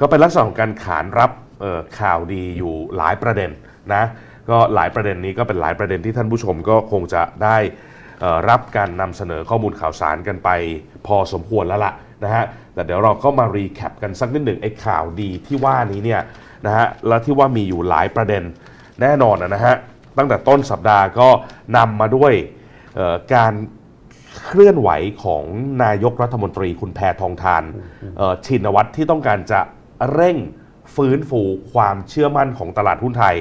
ก็เป็นลักษณะของการขานรับข่าวดีอยู่หลายประเด็นนะก็หลายประเด็นนี้ก็เป็นหลายประเด็นที่ท่านผู้ชมก็คงจะได้รับการนำเสนอข้อมูลข่าวสารกันไปพอสมควรแล้วล่ะนะฮะแต่เดี๋ยวเราก็มารีแคปกันสักนิดหนึ่งไอ้ข่าวดีที่ว่านี้เนี่ยนะฮะและที่ว่ามีอยู่หลายประเด็นแน่นอนนะฮะตั้งแต่ต้นสัปดาห์ก็นำมาด้วยการเคลื่อนไหวของนายกรัฐมนตรีคุณแพทองทานชินวัตรที่ต้องการจะ เร่งฟื้นฟูความเชื่อมั่นของตลาดหุ้นไทย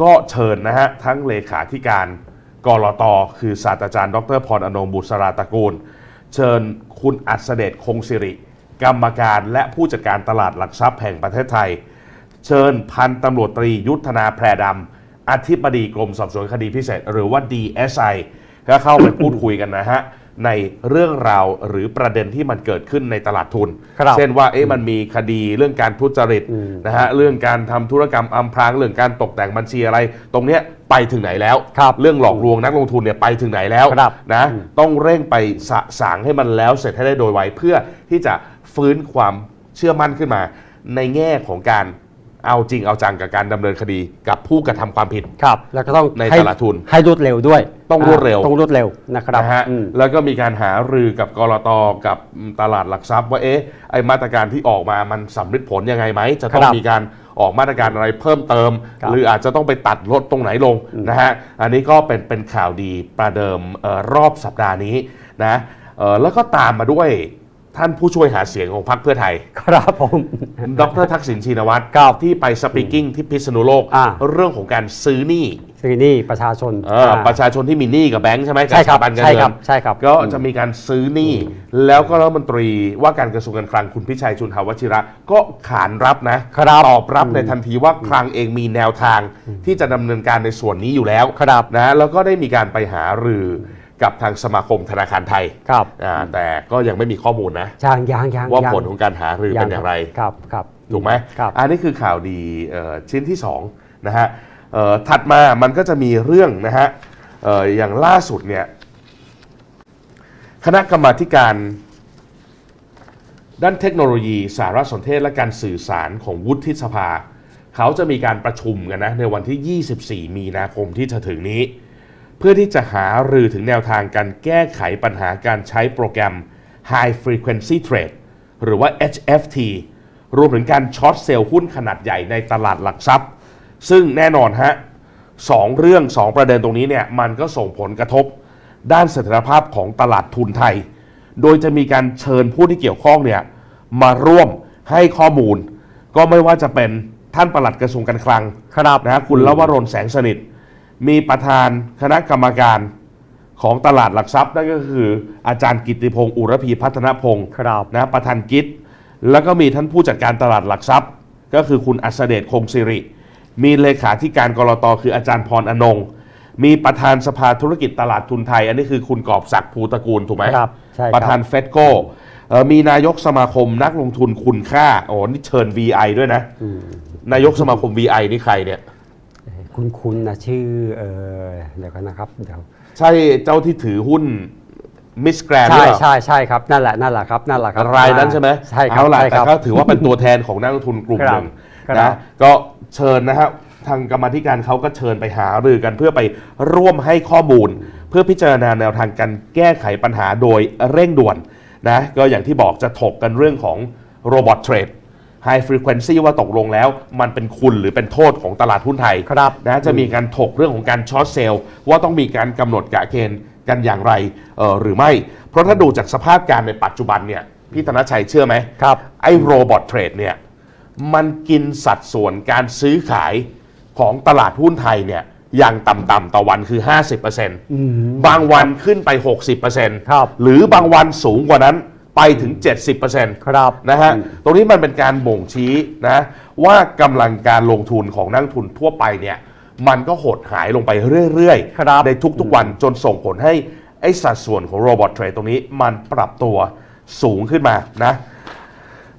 ก็เชิญนะฮะทั้งเลขาธิการกรอตอคือศาสตราจารย์ ดรพรอนงค์บุษราตะกูล เชิญคุณอัศเดชคงสิริ กรรมการและผู้จัดการตลาดหลักทรัพย์แห่งประเทศไทย เชิญพันตำรวจตรียุทธนาแพรดำอธิบดีกรมสอบสวนคดีพิเศษ หรือว่า DSI ก็เข้าไปพูดคุยกันนะฮะ ในเรื่องราวหรือประเด็นที่มันเกิดขึ้นในตลาดทุน ครับเช่นว่าเอ๊ะมันมีคดีเรื่องการทุจริตนะฮะเรื่องการทำธุรกรรมอำพรางเรื่องการตกแต่งบัญชีอะไร ตรงเนี้ยไปถึงไหนแล้ว ครับเรื่องหลอกลวงนักลงทุนเนี่ยไปถึงไหนแล้วครับนะต้องเร่งไปสะสางให้มันแล้วเสร็จให้ได้โดยไวเพื่อที่จะฟื้นความเชื่อมั่นขึ้นมา ในแง่ของการ เอาจริงเอาจังกับการดำเนินคดีกับผู้กระทำความผิด ครับ แล้วก็ต้องในให้ตลาดทุนให้รวดเร็วด้วยต้องรวดเร็วต้องรวดเร็วนะครับนะฮะอืม แล้วก็มีการหารือกับกรตกับตลาดหลักทรัพย์ว่าเอ๊ะไอมาตรการที่ออกมามันสำเร็จผลยังไงไหมจะต้องครับมีการออกมาตรการอะไรเพิ่มเติม ครับ หรืออาจจะต้องไปตัดลดตรงไหนลงนะฮะอันนี้ก็เป็นเป็นข่าวดีประเดิมเออรอบสัปดาห์นี้นะเอ่อแล้วก็ตามมาด้วย ท่านผู้ช่วยหาเสียงของพรรคเพื่อไทย ครับผม ดรทักษิณชินวัตรครับที่ไปสปีกิ้งที่พิษณุโลก อ่า เรื่องของการซื้อหนี้ซีนี่ประชาชนเออประชาชนที่มีหนี้กับแบงค์ใช่ไหมกัใช่ครับสถาบันการใช่เงิครับนใช่ครับ ก็จะมีการซื้อหนี้แล้วก็รัฐมนตรีว่าการกระทรวงการคลังคุณพิชัยชุนหาวชิระ ก็ขานรับนะครับ ตอบรับในทันทีว่าคลังเองมีแนวทางที่จะดำเนินการในส่วนนี้อยู่แล้ว ครับ นะแล้วก็ได้มีการไปหารือ กับทางสมาคมธนาคารไทยครับอ่าแต่ก็ยังไม่มีข้อมูลนะยางยางยางว่าผลของการหารือเป็นอย่างไรครับครับถูกไหมครับอันนี้คือข่าวดีเอ่อชิ้นที่2นะฮะเอ่อถัดมามันก็จะมีเรื่องนะฮะเอ่ออย่างล่าสุดเนี่ยคณะกรรมาธิการด้านเทคโนโลยีสารสนเทศและการสื่อสารของวุฒิสภา เขาจะมีการประชุมกันนะในวันที่ 24 มีนาคมที่จะถึงนี้ เพื่อที่จะหารือถึงแนวทางการแก้ไขปัญหาการใช้โปรแกรม High Frequency Trade หรือว่า HFT รวมถึงการช็อตเซลล์หุ้นขนาดใหญ่ในตลาดหลักทรัพย์ ซึ่งแน่นอนฮะสองเรื่องสองประเด็นตรงนี้เนี่ยมันก็ส่งผลกระทบ ด้านเสถียรภาพของตลาดทุนไทย โดยจะมีการเชิญผู้ที่เกี่ยวข้องเนี่ยมาร่วมให้ข้อมูล ก็ไม่ว่าจะเป็นท่านปลัดกระทรวงการคลังครับนะฮะคุณลวรนแสงสนิท มีประธานคณะกรรมการของตลาดหลักทรัพย์นั่นก็คืออาจารย์กิตติพงศ์อุรพีพัฒนพงศ์ครับนะประธานกิจแล้วก็มีท่านผู้จัดการตลาดหลักทรัพย์ ก็คือคุณอัศเดชคงสิริ มีเลขาธิการกรตคืออาจารย์พรอนงค์มีประธานสภาธุรกิจตลาดทุนไทย อันนี้คือคุณกอบศักดิ์ภูตระกูลถูกไหมครับใช่ครับประธานเฟดโก้เอ่อมีนายกสมาคมนักลงทุนคุณค่าโอ้นี่เชิญ VI ด้วยนะนายกสมาคม VI นี่ใครเนี่ย คุณคุณนะชื่อเออเดี๋ยวกันนะครับเดี๋ยวใช่เจ้าที่ถือหุ้นมิสแกรนด์ใช่ใช่ใช่ครับนั่นแหละนั่นแหละครับนั่นแหละครับรายนั้นใช่ไหมใช่ครับเอาล่ะใช่แต่ครับก็ถือว่าเป็นตัวแทนของนักลงทุนกลุ่มครับหนึ่งครับนะก็เชิญนะฮะทางกรรมาธิการเขาก็เชิญไปหารือกันเพื่อไปร่วมให้ข้อมูล เพื่อพิจารณาแนวทางการแก้ไขปัญหาโดยเร่งด่วนนะก็อย่างที่บอกจะถกกันเรื่องของโรบอทเทรด High Frequency ว่าตกลงแล้ว มันเป็นคุณหรือเป็นโทษของตลาดหุ้นไทยครับนะจะมีการถกเรื่องของการช็อตเซลล์ว่าต้องมีการกำหนดกะเกณฑ์กันอย่างไรเอ่อหรือไม่ เพราะถ้าดูจากสภาพการในปัจจุบันเนี่ยพี่ธนชัยเชื่อไหมครับไอ้โรบอทเทรดเนี่ยมันกินสัดส่วนการซื้อขายของตลาดหุ้นไทยเนี่ยอย่างต่ำๆต่อวันคือ 50%บางวันขึ้นไป 60%ครับหรือบางวันสูงกว่านั้น ไปถึง 70%ครับนะฮะตรงนี้มันเป็นการบ่งชี้นะว่ากำลังการลงทุนของนักลงทุนทั่วไปเนี่ยมันก็หดหายลงไปเรื่อยครับในทุกๆวันจนส่งผลให้ไอ้สัดส่วนของโรบอทเทรดตรงนี้มันปรับตัวสูงขึ้นมานะ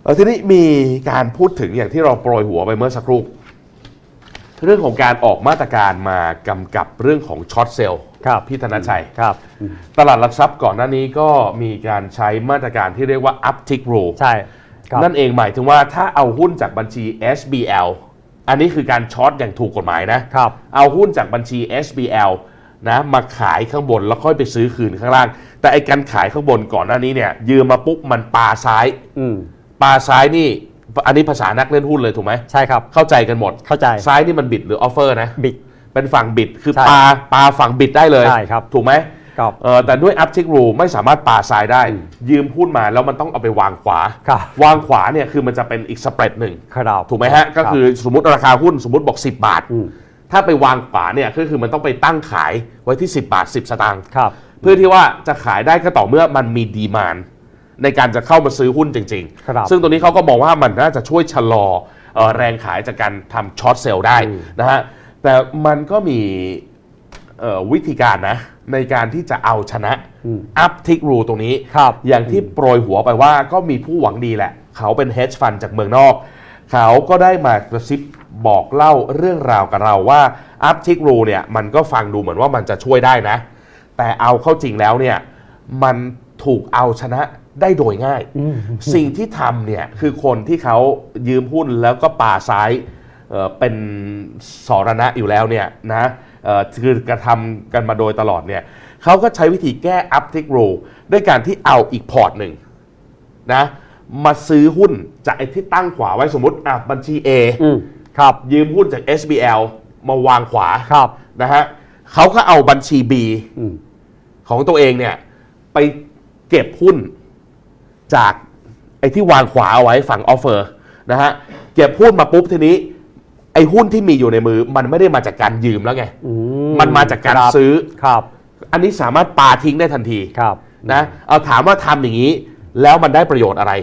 เอ่อทีนี้มีการพูดถึงอย่างที่เราโปรยหัวไปเมื่อสักครู่ เรื่องของการออกมาตรการมากำกับเรื่องของช็อตเซลล์ครับพี่ธนชัยครับ ตลาดหลักทรัพย์ก่อนหน้านี้ก็มีการใช้มาตรการที่เรียกว่า uptick rule ใช่ครับนั่นเองหมายถึงว่าถ้าเอาหุ้นจากบัญชี SBL อันนี้คือการช็อตอย่างถูกกฎหมายนะครับเอาหุ้นจากบัญชี SBL นะมาขายข้างบนแล้วค่อยไปซื้อคืนข้างล่าง แต่ไอการขายข้างบนก่อนหน้านี้เนี่ยยืมมาปุ๊บมันปาซ้ายอืมปาซ้ายนี่ อันนี้ภาษานักเล่นหุ้นเลยถูกไหมใช่ครับ เข้าใจกันหมด เข้าใจ ซ้ายนี่มันบิดหรือออฟเฟอร์นะ บิด เป็นฝั่งบิด คือใช่ปาปาฝั่งบิดได้เลย ใช่ครับ ถูกไหมครับ เออแต่ด้วย uptick rule ไม่สามารถปาซ้ายได้ ยืมหุ้นมาแล้วมันต้องเอาไปวางขวา ครับ วางขวาเนี่ยคือมันจะเป็นอีกสเปรดหนึ่ง ครับถูกไหมฮะ ก็คือสมมติราคาหุ้นสมมติบอก 10 บาทอืมถ้าไปวางขวาเนี่ยก็คือมันต้องไปตั้งขายไว้ที่ 10 บาท 10 สตางค์ ครับ เพื่อที่ว่าจะขายได้ก็ต่อเมื่อมันมีดีมาน ในการจะเข้ามาซื้อหุ้นจริง ครับซึ่งตัวนี้เขาก็มองว่ามันน่าจะช่วยชะลอเอ่อแรงขายจากการทำช็อตเซลล์ได้อืม นะฮะ แต่มันก็มีเอ่อวิธีการนะ ในการที่จะเอาชนะอืม อัพทิกรูตรงนี้ ครับ อย่างที่โปรยหัวไปว่าก็มีผู้หวังดีแหละ เขาเป็น hedge fund จากเมืองนอก เขาก็ได้มากระซิบบอกเล่าเรื่องราวกับเราว่า uptick rule เนี่ยมันก็ฟังดูเหมือนว่ามันจะช่วยได้นะ แต่เอาเข้าจริงแล้วเนี่ย มันถูกเอาชนะ ได้โดยง่ายอืมสิ่งที่ทำเนี่ยคือคนที่เขายืมหุ้นแล้วก็ป่าซ้ายเอ่อเป็นสารณะอยู่แล้วเนี่ยนะเอ่อคือกระทำกันมาโดยตลอดเนี่ยเขาก็ใช้วิธีแก้ uptick rule ด้วยการที่เอาอีกพอร์ตหนึ่งนะมาซื้อหุ้นจากไอ้ที่ตั้งขวาไว้สมมติอะบัญชี A อืมครับยืมหุ้นจาก SBL มาวางขวาครับนะฮะเขาก็เอาบัญชี B อืมของตัวเองเนี่ยไปเก็บหุ้น จากไอ้ที่วางขวาเอาไว้ฝั่งออฟเฟอร์นะฮะเก็บหุ้นมาปุ๊บทีนี้ ไอ้หุ้นที่มีอยู่ในมือ มันไม่ได้มาจากการยืมแล้วไงอืมันมาจากการคบซื้อ ครับ อันนี้สามารถปาทิ้งได้ทันทีครับนะเอาถามว่าทำอย่างนี้ แล้วมันได้ประโยชน์อะไร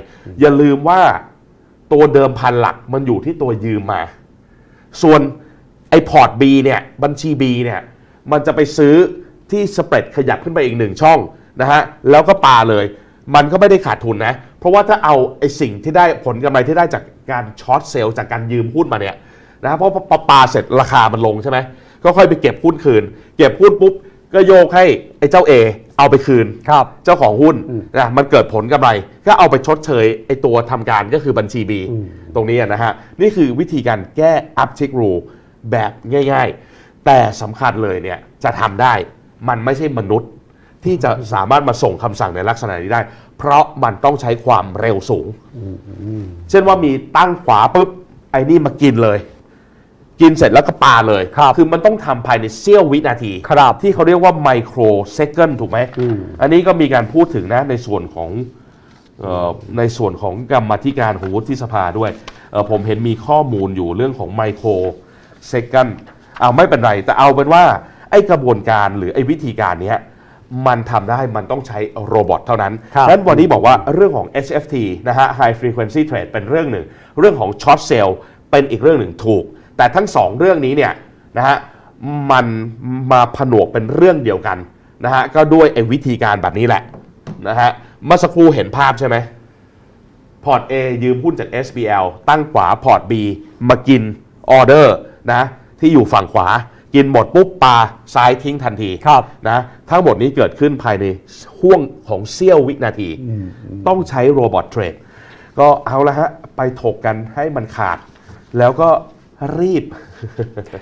อย่าลืมว่าตัวเดิมพันหลักมันอยู่ที่ตัวยืมมา ส่วนไอ้พอร์ต B เนี่ยบัญชี B เนี่ยมันจะไปซื้อที่สเปรดขยับขึ้นไปอีกหนึ่งช่องนะฮะแล้วก็ปาเลย มันก็ไม่ได้ขาดทุนนะ เพราะว่าถ้าเอาไอ้สิ่งที่ได้ผลกำไรที่ได้จากการช็อตเซลล์จากการยืมหุ้นมาเนี่ยนะเพราะพอปาเสร็จราคามันลงใช่ไหมก็ค่อยไปเก็บหุ้นคืน เก็บหุ้นปุ๊บก็โยกให้ไอ้เจ้า A เอาไปคืน ครับ เจ้าของหุ้นอืมนะมันเกิดผลกำไร ก็เอาไปชดเชยไอตัวทำการก็คือบัญชี B อืมตรงนี้นะฮะ นี่คือวิธีการแก้ uptick rule แบบง่ายๆ แต่สำคัญเลยเนี่ยจะทำได้มันไม่ใช่มนุษย์ ที่จะสามารถมาส่งคำสั่งในลักษณะนี้ได้ เพราะมันต้องใช้ความเร็วสูง เช่นว่ามีตั้งขวาปุ๊บไอ้นี่มากินเลย กินเสร็จแล้วก็ปาเลยครับอมันต้องทำภายในเสี้ยววินาที ครับที่เขาเรียกว่าไมโครเซคันถูกไหมอืม อันนี้ก็มีการพูดถึงนะในส่วนของเออในส่วนของกรรมาธิการของวุฒิสภาด้วยเอ่อผมเห็นมีข้อมูลอยู่เรื่องของไมโครเซคันเอาไม่เป็นไร แต่เอาเป็นว่าไอ้กระบวนการหรือไอ้วิธีการเนี้ย มันทำได้มันต้องใช้โรบอทเท่านั้นครับดังนั้นวันนี้บอกว่าเรื่องของ HFT นะฮะ High Frequency Trade เป็นเรื่องหนึ่ง เรื่องของ Short Sale เป็นอีกเรื่องหนึ่งถูก แต่ทั้งสองเรื่องนี้เนี่ยนะฮะมันมาผนวกเป็นเรื่องเดียวกันนะฮะก็ด้วยไอ้วิธีการแบบนี้แหละนะฮะเมื่อสักครู่เห็นภาพใช่ไหม พอร์ต A ยืมหุ้นจาก SBL ตั้งขวาพอร์ต B มากินออเดอร์นะที่อยู่ฝั่งขวา กินหมดปุ๊บปาซ้ายทิ้งทันทีครับนะทั้งหมดนี้เกิดขึ้นภายในห่วงของเสี้ยววินาที ต้องใช้โรบอทเทรดก็เอาละฮะ ไปถกกันให้มันขาด แล้วก็รีบ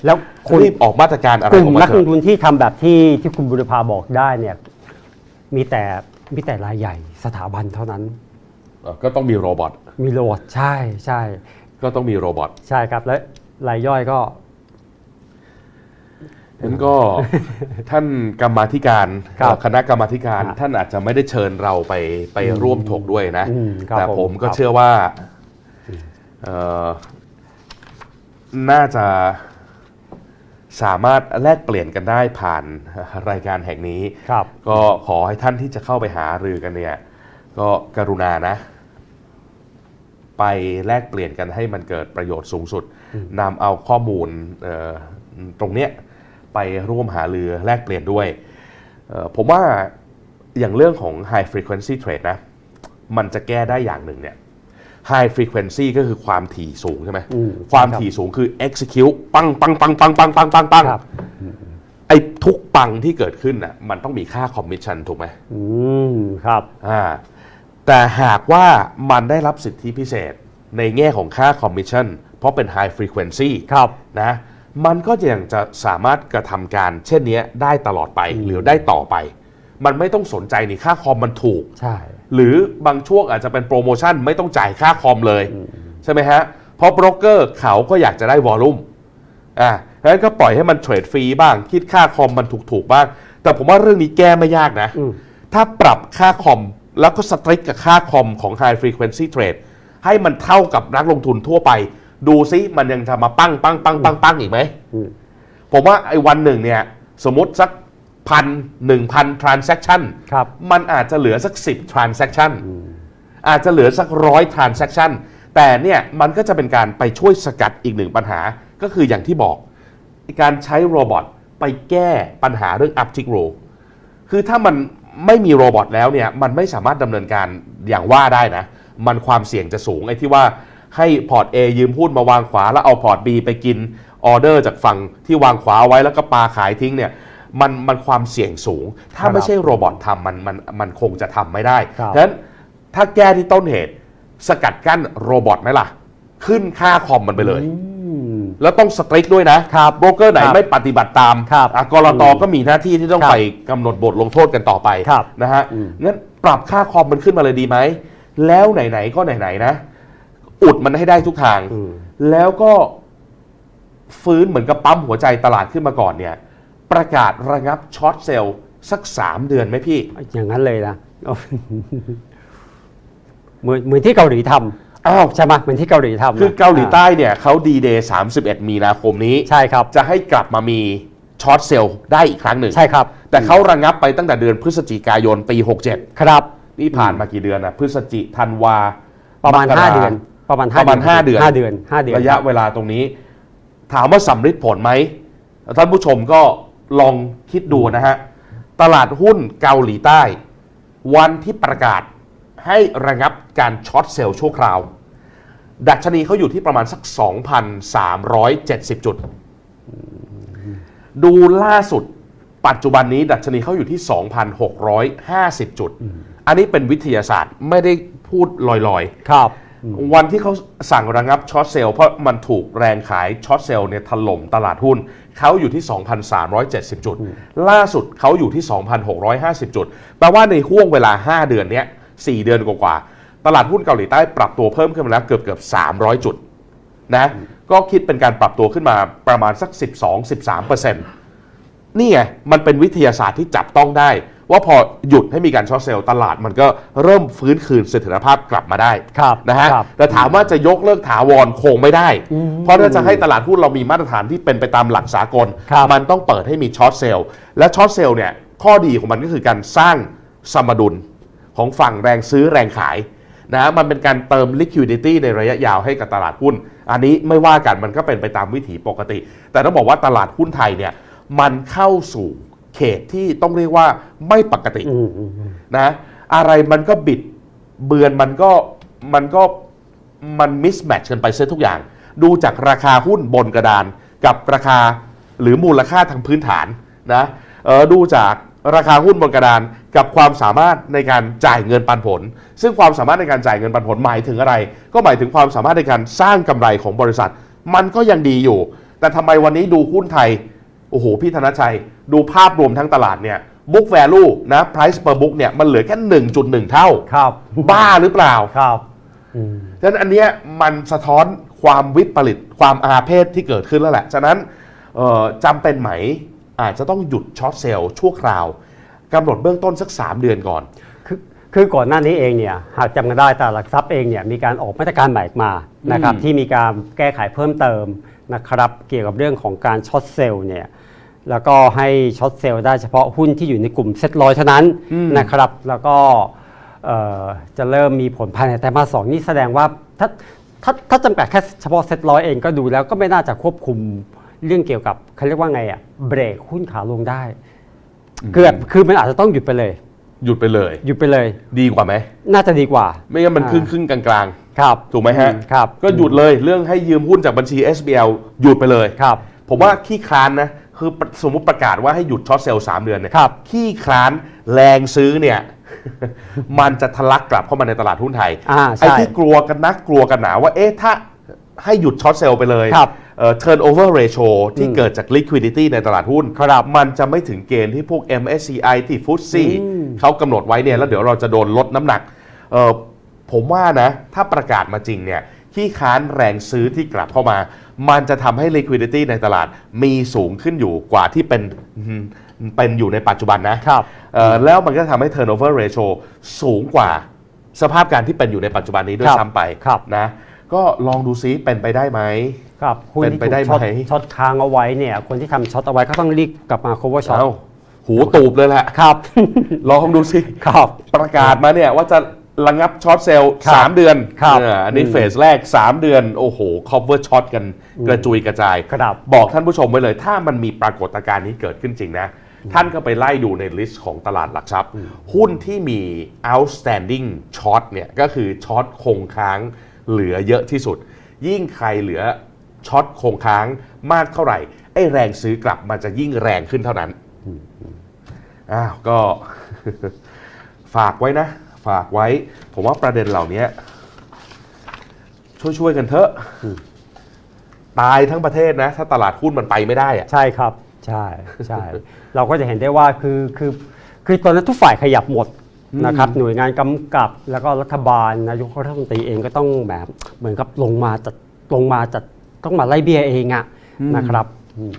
แล้วคุณรีบออกมาตรการอะไรกอลุ่อมกมานักเถลงอะทุนที่ทำแบบที่ที่คุณบุรพาบอกได้เนี่ย มีแต่มีแต่รายใหญ่สถาบันเท่านั้นเอ่อก็ต้องมีโรบอทมีโหลดใช่ใช่ก็ต้องมีโรบอทใช่ครับและรายย่อยก็ นั้นก็ท่านกรรมาธิการครับเอ่อคณะกรรมาธิการครับท่านอาจจะไม่ได้เชิญเราไปไปร่วมถกด้วยนะ อืมครับแต่ผมก็ผมครับ เชื่อว่าเอ่อน่าจะสามารถแลกเปลี่ยนกันได้ผ่านรายการแห่งนี้ ครับ ก็ขอให้ท่านที่จะเข้าไปหารือกันเนี่ย ก็กรุณานะ ไปแลกเปลี่ยนกันให้มันเกิดประโยชน์สูงสุดนำเอาข้อมูลเอ่อตรงเนี้ย ไปร่วมหารือแลกเปลี่ยนด้วยเอ่อผมว่าอย่างเรื่องของ high frequency trade นะ มันจะแก้ได้อย่างหนึ่งเนี่ย high frequency ก็คือความถี่สูงใช่ไหมอืมความครับถี่สูงคือ execute ปังปังปังปังปังปังปังปังครับไอ้ทุกปังที่เกิดขึ้นน่ะมันต้องมีค่าคอมมิชชั่นถูกไหมอืมครับอ่าแต่หากว่ามันได้รับสิทธิพิเศษในแง่ของค่าคอมมิชชั่นเพราะเป็น High Frequency ครับนะ มันก็ยังจะสามารถกระทำการ เช่นเนี้ยได้ตลอดไปหรือได้ต่อไป มันไม่ต้องสนใจนี่ค่าคอมมันถูกใช่หรือบางช่วงอาจจะเป็นโปรโมชั่นไม่ต้องจ่ายค่าคอมเลยใช่ไหมฮะเพราะโบรกเกอร์เขาก็อยากจะได้วอลลุ่มอ่าเพราะฉะนั้นก็ปล่อยให้มันเทรดฟรีบ้าง คิดค่าคอมมันถูกๆบ้าง แต่ผมว่าเรื่องนี้แก้ไม่ยากนะอืมถ้าปรับค่าคอมแล้วก็สตริกกับค่าคอมของ High Frequency Trade ให้มันเท่ากับนักลงทุนทั่วไป ดูซิมันยังจะมาปั้งปั้งปั้งปั้งปั้งอีกไหมอืมผมว่าไอ้วันหนึ่งเนี่ย สมมติสักพันหนึ่งพัน transaction ครับมันอาจจะเหลือสัก10 transaction อาจจะเหลือสักร้อย transaction แต่เนี่ยมันก็จะเป็นการไปช่วยสกัดอีกหนึ่งปัญหาก็คืออย่างที่บอก การใช้โรบอทไปแก้ปัญหาเรื่อง uptick roll คือถ้ามันไม่มีโรบอทแล้วเนี่ยมันไม่สามารถดำเนินการอย่างว่าได้นะ มันความเสี่ยงจะสูงไอ้ที่ว่า ให้พอร์ต A ยืมหุ้นมาวางขวา แล้วเอาพอร์ต B ไปกินออเดอร์จากฝั่งที่วางขวาเอาไว้แล้วก็ปาขายทิ้งเนี่ยมันมันความเสี่ยงสูง ถ้าไม่ใช่โรบอททำมันมันมันคงจะทำไม่ได้ครับ ฉะนั้นถ้าแก้ที่ต้นเหตุสกัดกั้นโรบอทไหมล่ะ ขึ้นค่าคอมมันไปเลย อืม แล้วต้องสตริกด้วยนะครับโบรกเกอร์ไหนครับไม่ปฏิบัติตามครับอะกรตก็มีหน้าที่ที่ต้องครับไปกำหนดบทลงโทษกันต่อไปครับนะฮะอืมงั้นปรับค่าคอมมันขึ้นมาเลยดีไหม แล้วไหนๆก็ไหนๆนะ อุดมันให้ได้ทุกทาง อืม แล้วก็ฟื้นเหมือนกับปั๊มหัวใจตลาดขึ้นมาก่อนเนี่ย ประกาศระงับช็อตเซลล์สัก 3 เดือนไหมพี่ อย่างนั้นเลยนะเหมือนเหมือนที่เกาหลีทอ้าวำใช่ไหมเหมือนที่เกาหลีทำนะคือเกาหลีใต้เนี่ยเขาดีเดย์31 มีนาคมนี้ ใช่ครับ จะให้กลับมามีช็อตเซลล์ได้อีกครั้งหนึ่ง ใช่ครับแต่เขาระงับไปตั้งแต่เดือนพฤศจิกายนปี67ครับนี่ผ่านมากี่เดือนนะพฤศจิธันวาประมาณกร5เดือน ประมาณประมาณห้าเดือนห้าเดือนห้าเดือนระยะเวลาตรงนี้ ถามว่าสำฤทธิ์ผลไหมท่านผู้ชมก็ลองคิดดูนะฮะ ตลาดหุ้นเกาหลีใต้ วันที่ประกาศให้ระงับการช็อตเซลล์ชั่วคราว ดัชนีเขาอยู่ที่ประมาณสัก 2,370 จุด ดูล่าสุดปัจจุบันนี้ดัชนีเขาอยู่ที่ 2,650 จุด อันนี้เป็นวิทยาศาสตร์ไม่ได้พูดลอยๆ ครับ วันที่เขาสั่งระงับช็อตเซลล์เพราะมันถูกแรงขายช็อตเซลล์เนี่ยถล่มตลาดหุ้น เขาอยู่ที่ 2,370 จุด ล่าสุดเขาอยู่ที่ 2,650 จุด แปลว่าในห่วงเวลา 5 เดือนเนี้ย4เดือนกว่าๆตลาดหุ้นเกาหลีใต้ปรับตัวเพิ่มขึ้นมาแล้วเกือบเกือบ300 จุดนะก็คิดเป็นการปรับตัวขึ้นมาประมาณสัก 12-13%นี่ไงมันเป็นวิทยาศาสตร์ที่จับต้องได้ ว่าพอหยุดให้มีการช็อตเซลล์ตลาดมันก็เริ่มฟื้นคืนเสถียรภาพกลับมาได้ครับนะฮะครับแต่ถามว่าจะยกเลิกถาวรคงไม่ได้เพราะถ้าจะให้ตลาดหุ้นเรามีมาตรฐานที่เป็นไปตามหลักสากล ครับมันต้องเปิดให้มีช็อตเซลล์และช็อตเซลล์เนี่ยข้อดีของมันก็คือการสร้างสมดุลของฝั่งแรงซื้อแรงขายนะมันเป็นการเติม liquidity ในระยะยาวให้กับตลาดหุ้น อันนี้ไม่ว่ากันมันก็เป็นไปตามวิถีปกติ แต่ต้องบอกว่าตลาดหุ้นไทยเนี่ยมันเข้าสู่ เขตที่ต้องเรียกว่าไม่ปกติอืมอืมอืมนะอะไรมันก็บิดเบือนมันก็มันก็มันมิสแมทช์กันไปเสียทุกอย่าง ดูจากราคาหุ้นบนกระดาน กับราคาหรือมูลค่าทางพื้นฐานนะเออดูจากราคาหุ้นบนกระดานกับความสามารถในการจ่ายเงินปันผล ซึ่งความสามารถในการจ่ายเงินปันผลหมายถึงอะไร ก็หมายถึงความสามารถในการสร้างกำไรของบริษัท มันก็ยังดีอยู่ แต่ทำไมวันนี้ดูหุ้นไทย โอ้โห พี่ธนชัย ดูภาพรวมทั้งตลาดเนี่ย book value นะ price per book เนี่ยมันเหลือแค่ 1.1 เท่า ครับ บ้าหรือเปล่าครับอืมฉะนั้นอันเนี้ยมันสะท้อนความวิปริตความอาเพศที่เกิดขึ้นแล้วแหละ ฉะนั้นเอ่อจำเป็นไหมอาจจะต้องหยุดช็อตเซลล์ชั่วคราวกำหนดเบื้องต้นสัก 3 เดือนก่อน คือคือก่อนหน้านี้เองเนี่ยหากจำกันได้ตลาดหลักทรัพย์เองเนี่ยมีการออกมาตรการใหม่มานะครับอืมที่มีการแก้ไขเพิ่มเติมนะครับเกี่ยวกับเรื่องของการช็อตเซลล์เนี่ย แล้วก็ให้ช็อตเซลล์ได้เฉพาะหุ้นที่อยู่ในกลุ่มเซ็ตร้อยเท่านั้นนะครับ แล้วก็เอ่อจะเริ่มมีผลภายในไตรมาสสองนี่แสดงว่าถ้าถ้าถ้าจำกัดแค่เฉพาะเซ็ตร้อยเองก็ดูแล้วก็ไม่น่าจะควบคุมเรื่องเกี่ยวกับเขาเรียกว่าไงอะเบรกหุ้นขาลงได้คือแบบคือมันอาจจะต้องหยุดไปเลย หยุดไปเลย หยุดไปเลย ดีกว่าไหมน่าจะดีกว่า ไม่งั้นมันอ่าครึ่งครึ่งๆกลางครับๆถูกไหมฮะอืครับ ก็หยุดเลยเรื่องให้ยืมหุ้นจากบัญชี SBL หยุดไปเลยครับ ผมว่าขี้คร้านนะ คือสมมุติประกาศว่าให้หยุดช็อตเซลล์3เดือนเนี่ยครับขี้คร้านแรงซื้อเนี่ย มันจะทะลักกลับเข้ามาในตลาดหุ้นไทยอ่าใช่ไอ้ที่กลัวกันนักกลัวกันหนาว่าเอ๊ะถ้าให้หยุดช็อตเซลล์ไปเลยครับเอ่อ turnover ratio ที่อืมเกิดจาก liquidity ในตลาดหุ้นครับมันจะไม่ถึงเกณฑ์ที่พวก MSCI ที่ฟุตซี่อืม เขากำหนดไว้เนี่ยแล้วเดี๋ยวเราจะโดนลดน้ำหนักเอ่อผมว่านะ ถ้าประกาศมาจริงเนี่ย ขี้ค้านแรงซื้อที่กลับเข้ามา มันจะทำให้ liquidity ในตลาดมีสูงขึ้นอยู่กว่าที่เป็นอืมเป็นอยู่ในปัจจุบันนะครับเอ่อแล้วมันก็ทำให้ turnover ratio สูงกว่าสภาพการที่เป็นอยู่ในปัจจุบันนี้ด้วยครับซ้ำไปครับนะก็ลองดูซิเป็นไปได้ไหมครับหุ้นเป็นที่ไปถูกได้ช็อตไหมช็อตค้างเอาไว้เนี่ย คนที่ทำช็อตเอาไว้ก็ต้องรีบกลับมา cover ช็อตเอ้าหูตูบเลยแหละครับ ลองดูสิครับ ประกาศมาเนี่ยว่าจะ ระงับช็อตเซลล์ครับสามเดือนครับเอออันนี้อืมเฟสแรก 3 เดือน โอ้โห cover ช็อตกันกระจุยกระจาย ครับบอกท่านผู้ชมไว้เลย ถ้ามันมีปรากฏการณ์นี้เกิดขึ้นจริงนะ ท่านก็ไปไล่ดูในลิสต์ของตลาดหลักทรัพย์ หุ้นที่มี outstanding short เนี่ยก็คือช็อตคงค้างเหลือเยอะที่สุด ยิ่งใครเหลือช็อตคงค้างมากเท่าไหร่ไอ้แรงซื้อกลับมันจะยิ่งแรงขึ้นเท่านั้นอ้าวก็ ฝากไว้นะ ฝากไว้ ผมว่าประเด็นเหล่านี้ช่วยๆกันเถอะ ตายทั้งประเทศนะ ถ้าตลาดหุ้นมันไปไม่ได้อะใช่ครับ ใช่ใช่ เราก็จะเห็นได้ว่าคือคือคือตอนนั้นทุกฝ่ายขยับหมดนะครับหน่วยงานกำกับแล้วก็รัฐบาลนายกรัฐมนตรีเองก็ต้องแบบเหมือนกับลงมาจัดลงมาจัดต้องมาไล่เบี้ยเองอะนะครับอืม